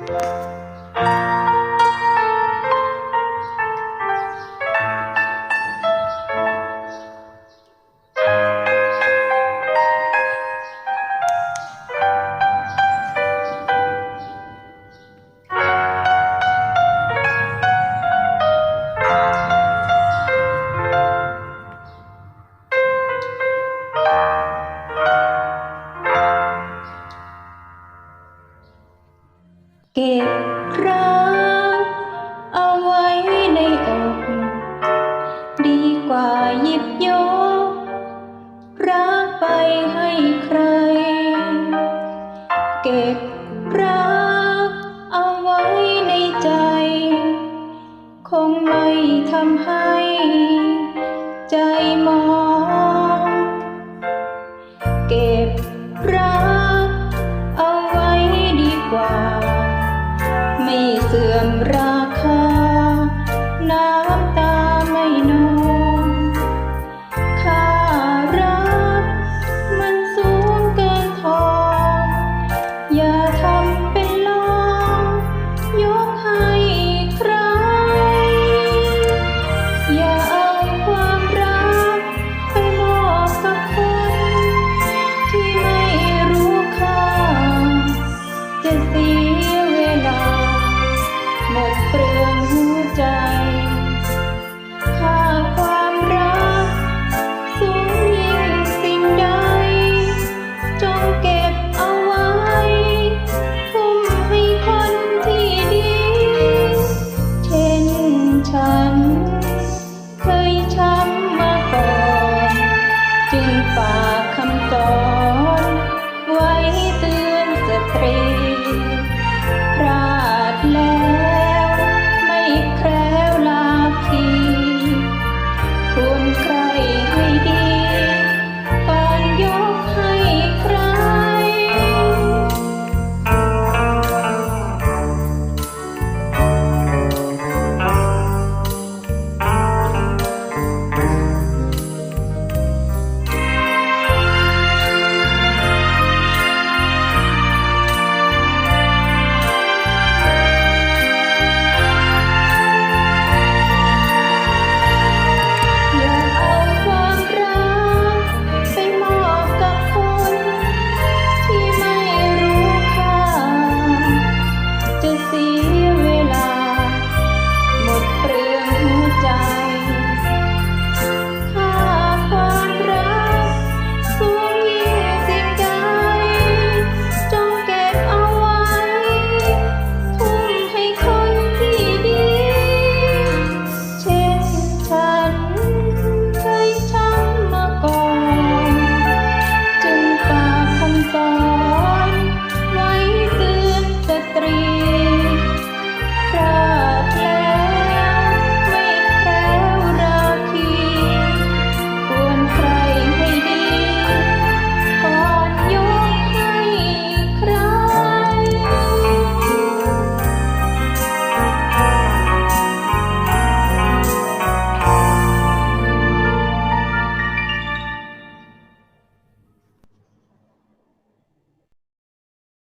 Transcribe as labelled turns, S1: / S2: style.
S1: Thank you. เก็บรักเอาไว้ในอก ดีกว่าหยิบยก รักไปให้ใคร เก็บรักเอาไว้ในใจ คงไม่ทำให้ ใจมอง เก็บรัก รา คนที่ดี